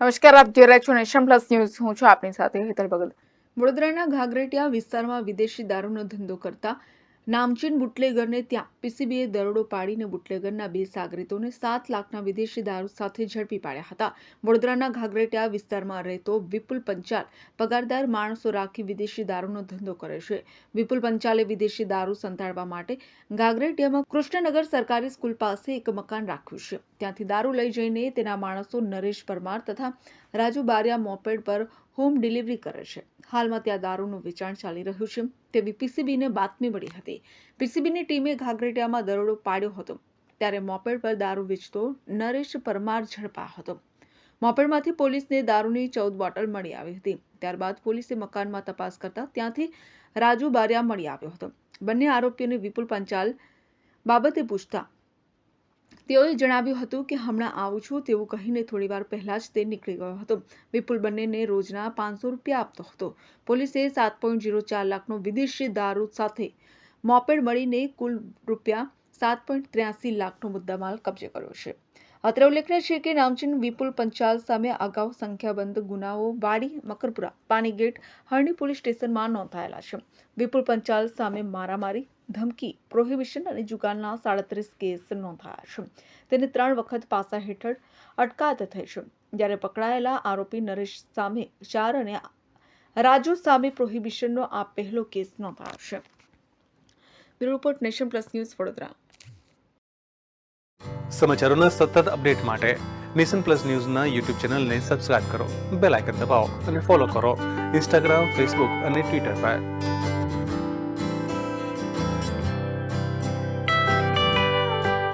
નમસ્કાર, આપ જોઈ રહ્યા છો નેશન પ્લસ ન્યૂઝ. હું છું આપની સાથે હેતલ ભગત. વડોદરાના ઘાઘરેટિયા વિસ્તારમાં વિદેશી દારૂનો ધંધો કરતા નામચીન બુટલેગરને ત્યાં પીસીબીએ દરોડો પાડીને બુટલેગરના બે સાગરીતોને સાત લાખના વિદેશી દારૂ સાથે ઝડપી પાડ્યા હતા. વડોદરાના ઘાઘરેટિયા વિસ્તારમાં રહેતો વિપુલ પંચાલ પગારદાર માણસો રાખી વિદેશી દારૂનો ધંધો કરે છે. વિપુલ પંચાલે વિદેશી દારૂ સંતાડવા માટે ઘાઘરેટિયામાં કૃષ્ણનગર સરકારી સ્કૂલ પાસે એક મકાન રાખ્યું છે. ત્યાંથી દારૂ લઈ જઈને તેના માણસો નરેશ પરમાર તથા રાજુ બારિયા મોપેડ પર હોમ ડિલિવરી કરે છે. હાલમાં ત્યાં દારૂનું વેચાણ ચાલી રહ્યું છે. તેવી પીસીબીને બાતમી મળી હતી. પીસીબીની ટીમે ઘાઘરેટિયામાં દરોડો પાડ્યો હતો. ત્યારે મોપેડ પર દારૂ વેચતો નરેશ પરમાર ઝડપાયો હતો. મોપેડમાંથી પોલીસને દારૂની ચૌદ બોટલ મળી આવી હતી. ત્યારબાદ પોલીસે મકાનમાં તપાસ કરતા ત્યાંથી રાજુ બારિયા મળી આવ્યો હતો. બંને આરોપીઓને વિપુલ પંચાલ બાબતે પૂછતા તેઓએ જણાવ્યું હતું કે, હમણાં આવું છું. તેવું કહીને થોડીવાર પહેલા જ તે નીકળી ગયો હતો. વિપુલ બંનેને રોજના પાંચસો રૂપિયા આપતો હતો. પોલીસે સાત પોઈન્ટ જીરો ચાર લાખનો વિદેશી દારૂ સાથે મોપેડ મળીને કુલ રૂપિયા સાત પોઈન્ટ ત્ર્યાસી લાખનો મુદ્દામાલ કબજે કર્યો છે. અત્રે ઉલ્લેખનીય છે કે, નામચીન વિપુલ પંચાલ સામે અગાઉ સંખ્યાબંધ ગુનાઓ વાડી, મકરપુરા પાણીગેટ હરણી પોલીસ સ્ટેશનમાં નોંધાયેલા છે. વિપુલ પંચાલ સામે મારામારી ધમકી પ્રોહિબિશન અને જુગારના સાડત્રીસ કેસ નોંધાયા છે. તેને ત્રણ વખત પાસા હેઠળ અટકાયત થઈ છે. જ્યારે પકડાયેલા આરોપી નરેશ સામે ચાર અને રાજુ સામે પ્રોહિબિશનનો આ પહેલો કેસ નોંધાયો છે. Bureau report Nation Plus News Vadodara. સમાચારોના સતત અપડેટ માટે નેશન પ્લસ ન્યૂઝના યુટ્યુબ ચેનલને સબસ્ક્રાઇબ કરો, બેલ આઇકન દબાવો અને ફોલો કરો. ઇન્સ્ટાગ્રામ, ફેસબુક અને ટ્વિટર પર.